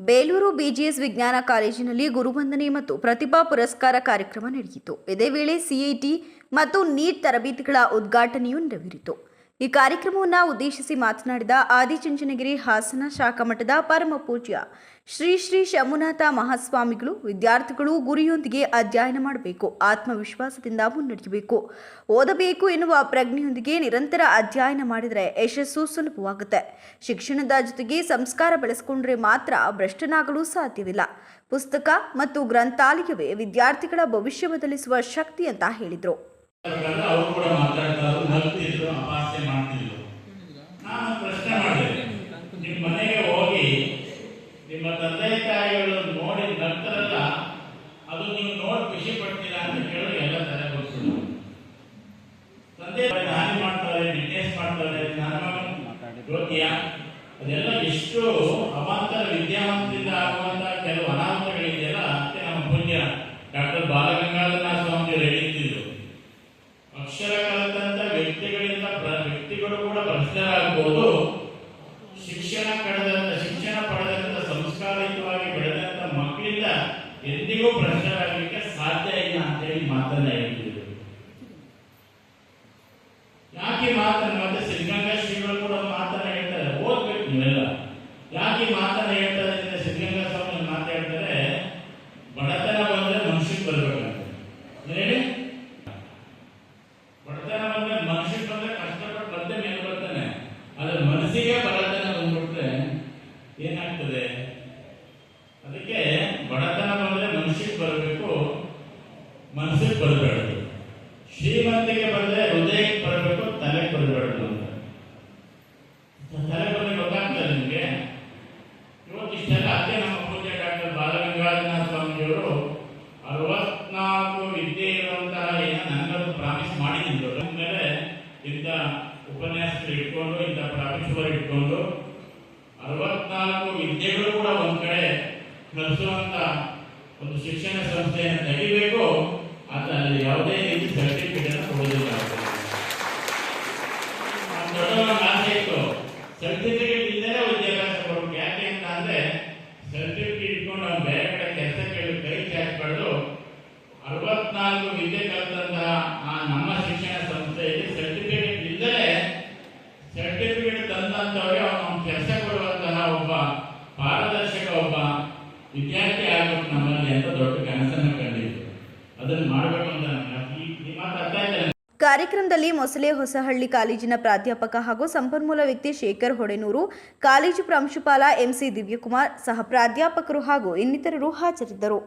Belur BGS ವಿಜ್ಞಾನ ಕಾಲೇಜಿನಲ್ಲಿ ಗುರುವಂದನೆ ಮತ್ತು ಪ್ರತಿಭಾ ಪುರಸ್ಕಾರ ಕಾರ್ಯಕ್ರಮ ನಡೆಯಿತು. ಇದೇ ವೇಳೆ ಸಿಐಟಿ ಮತ್ತು ನೀಟ್ ತರಬೇತಿಗಳ ಉದ್ಘಾಟನೆಯೂ ನೆರವೇರಿತು. ಈ ಕಾರ್ಯಕ್ರಮವನ್ನು ಉದ್ದೇಶಿಸಿ ಮಾತನಾಡಿದ ಆದಿಚುಂಚನಗಿರಿ ಹಾಸನ ಶಾಖಾ ಮಠದ ಪರಮ ಪೂಜ್ಯ ಶ್ರೀ ಶ್ರೀ ಶಂಭುನಾಥ ಮಹಾಸ್ವಾಮಿಗಳು, ವಿದ್ಯಾರ್ಥಿಗಳು ಗುರಿಯೊಂದಿಗೆ ಅಧ್ಯಯನ ಮಾಡಬೇಕು, ಆತ್ಮವಿಶ್ವಾಸದಿಂದ ಮುನ್ನಡೆಯಬೇಕು. ಓದಬೇಕು ಎನ್ನುವ ಪ್ರಜ್ಞೆಯೊಂದಿಗೆ ನಿರಂತರ ಅಧ್ಯಯನ ಮಾಡಿದರೆ ಯಶಸ್ಸು ಸುಲಭವಾಗುತ್ತೆ. ಶಿಕ್ಷಣದ ಜೊತೆಗೆ ಸಂಸ್ಕಾರ ಬೆಳೆಸಿಕೊಂಡ್ರೆ ಮಾತ್ರ ಭ್ರಷ್ಟನಾಗಲು ಸಾಧ್ಯವಿಲ್ಲ. ಪುಸ್ತಕ ಮತ್ತು ಗ್ರಂಥಾಲಯವೇ ವಿದ್ಯಾರ್ಥಿಗಳ ಭವಿಷ್ಯ ಬದಲಿಸುವ ಶಕ್ತಿ ಅಂತ ಹೇಳಿದರು. ಅವ್ರು ಕೂಡ ಮಾತಾಡ್ತಾರೆ ನಗ್ತಿದ್ರು ಅಪಹಾಸ್ಯ ಮಾಡ್ತಿದ್ರು. ನಾನು ಪ್ರಶ್ನೆ ಮಾಡಿದೆ. ನಿಮ್ಮ ಮನೆಗೆ ಹೋಗಿ ನಿಮ್ಮ ತಂದೆ ತಾಯಿಗಳು ನೋಡಿ ನಗ್ತಾರಲ್ಲ ಅದು ನೀವು ನೋಡಿ ಖುಷಿ ಪಡ್ತೀರಾ ಅಂತ ಕೇಳಿ ಎಲ್ಲ ತಲೆ ಗೊತ್ತಿಲ್ಲ ತಂದೆ ಹಾನಿ ಮಾಡ್ತಾರೆ ಬಿಸ್ನೆಸ್ ಮಾಡ್ತಾರೆ ನಾನು ಯೋಗ್ಯ ಅದೆಲ್ಲ ಎಷ್ಟು ಅವಾಂತರ ವಿದ್ಯಾವಂತರಿಂದ ಆಗುವಂತ ಕೆಲವು ಅನಾಹುತಗಳಿದೆಯಲ್ಲ ಅದಕ್ಕೆ ನಮ್ಮ ಪುಣ್ಯ ಡಾಕ್ಟರ್ ಬಾಲಗಂಗಾಧರ ಕೂಡ ಭ್ರಷ್ಟರಾಗಬಹುದು ಶಿಕ್ಷಣ ಕಳೆದಂತ, ಶಿಕ್ಷಣ ಪಡೆದಂತ ಸಂಸ್ಕಾರಯುತವಾಗಿ ಬೆಳೆದಂತ ಮಕ್ಕಳಿಂದ ಎಂದಿಗೂ ಭ್ರಷ್ಟರಾಗಲಿಕ್ಕೆ ಸಾಧ್ಯ ಇಲ್ಲ ಅಂತೇಳಿ ಮಾತನ್ನ ಹೇಳ್ತಿದ್ರು. ಯಾಕೆ ಮಾತನ್ನ, ಮತ್ತೆ ಸಿದ್ಧಗಂಗಾ ಶ್ರೀಗಳು ಕೂಡ ಮಾತನ್ನ ಹೇಳ್ತಾರೆ, ಓದ್ಬೇಕು ನೀವೆಲ್ಲ. ಯಾಕೆ ಮಾತನ್ನ ಹೇಳ್ತಾರೆ ಸಿದ್ಧಗಂಗಾ ಸ್ವಾಮಿ ಮಾತು ಹೇಳ್ತಾರೆ ಬಡತನ ಬಂದ್ರೆ ಮನುಷ್ಯಕ್ಕೆ ಬರ್ಬೇಕಂತ ಹೇಳಿ ಬಡತನ ಬಂದ್ರೆ ಮನುಷ್ಯಕ್ಕೆ ಬಂದ್ರೆ ಕಷ್ಟಪಟ್ಟು ಬಂದೆ ಮೇಲೆ ಬರ್ತಾನೆ ಆದ್ರೆ ಮನಸ್ಸಿಗೆ ಬಡತನ ಬಂದ್ಬಿಟ್ರೆ ಏನಾಗ್ತದೆ ಅದಕ್ಕೆ ಬಡತನ ಬಂದ್ರೆ ಮನಸ್ಸಿಗೆ ಬರಬೇಕು, ಮನಸ್ಸಿಗೆ ಬರಬೇಡ ಶ್ರೀಮಂತಿಗೆ ಬಂದ್ರೆ ಹೃದಯಕ್ಕೆ ಬರಬೇಕು, ತಲೆಗೆ ಬರಬಾರ್ದು ಅಂತ. ತಲೆ ಬಂದ್ರೆ ಗೊತ್ತಾಗ್ತದೆ ನಿಮಗೆ? ಇವತ್ತು ಇಷ್ಟೆಲ್ಲ ಅದೇ ನಮ್ಮ ಪೂಜ್ಯ ಡಾಕ್ಟರ್ ಬಾಲಗಂಗಾಧರನಾಥ ಸ್ವಾಮೀಜಿಯವರು ಅರವತ್ನಾಲ್ಕು ವಿದ್ಯೆ ಇರುವಂತಹ ಏನೋ ನನಗದು ಪ್ರಾಮಿಸ್ ಮಾಡಿದ್ರು. ಮೇಲೆ ಇಂಥ ಉಪನ್ಯಾಸಗಳು ಇಟ್ಕೊಂಡು, ಇಂಥ ಪ್ರಾಮಿಸ್ ಇಟ್ಕೊಂಡು ಅರವತ್ನಾಲ್ಕು ವಿದ್ಯೆಗಳು ಕೂಡ ಒಂದ್ ಕಡೆ ಕಲಿಸುವಂತ ಒಂದು ಶಿಕ್ಷಣ ಸಂಸ್ಥೆಯನ್ನು ತೆಗಿಬೇಕು. ಆದ್ರೆ ಅಲ್ಲಿ ಯಾವುದೇ ರೀತಿ ಸರ್ಟಿಫಿಕೇಟ್ ಅನ್ನು ಕೊಡೋದಿಲ್ಲ ದೊಡ್ಡವರ ಆಸೆ ಇತ್ತು ಸರ್ಟಿಫಿಕೇಟ್ ಇದ್ದರೆ ವಿದ್ಯಾಭ್ಯಾಸ ಕೊಡಬೇಕು. ಯಾಕೆ ಅಂತ ಅಂದ್ರೆ ಸರ್ಟಿಫಿಕೇಟ್ ಇಟ್ಕೊಂಡು ನಾವು ಬೇರೆ ಕಡೆ ಕೆಲಸ ಕೇಳಿ ಕೈ ಚಾಚಬಾರ್ದು ಅರವತ್ನಾಲ್ಕು ವಿದ್ಯೆ ಕಲಿತಂತಹ ನಮ್ಮ ಶಿಕ್ಷಣ ಸಂಸ್ಥೆಯಲ್ಲಿ ಸರ್ಟಿಫಿಕೇಟ್ ಒಬ್ಬ ಪಾರದರ್ಶಕ ಒಬ್ಬ ವಿದ್ಯಾರ್ಥಿ ಆಗಬೇಕು ನಮ್ಮಲ್ಲಿ ಅಂತ ದೊಡ್ಡ ಕನಸನ್ನು ಕಂಡಿದ್ದು. ಅದನ್ನು ಮಾಡಬೇಕು ಅಂತ ನನಗೆ ಈ ಈ ಮಾತು ಅರ್ಥ ಆಯ್ತಾ ಕಾರ್ಯಕ್ರಮದಲ್ಲಿ ಮೊಸಳೆ ಹೊಸಹಳ್ಳಿ ಕಾಲೇಜಿನ ಪ್ರಾಧ್ಯಾಪಕ ಹಾಗೂ ಸಂಪನ್ಮೂಲ ವ್ಯಕ್ತಿ ಶೇಖರ್ ಹೊಡೆನೂರು, ಕಾಲೇಜು ಪ್ರಾಂಶುಪಾಲ ಎಂಸಿ ದಿವ್ಯಕುಮಾರ್ ಸಹ ಪ್ರಾಧ್ಯಾಪಕರು ಹಾಗೂ ಇನ್ನಿತರರು ಹಾಜರಿದ್ದರು.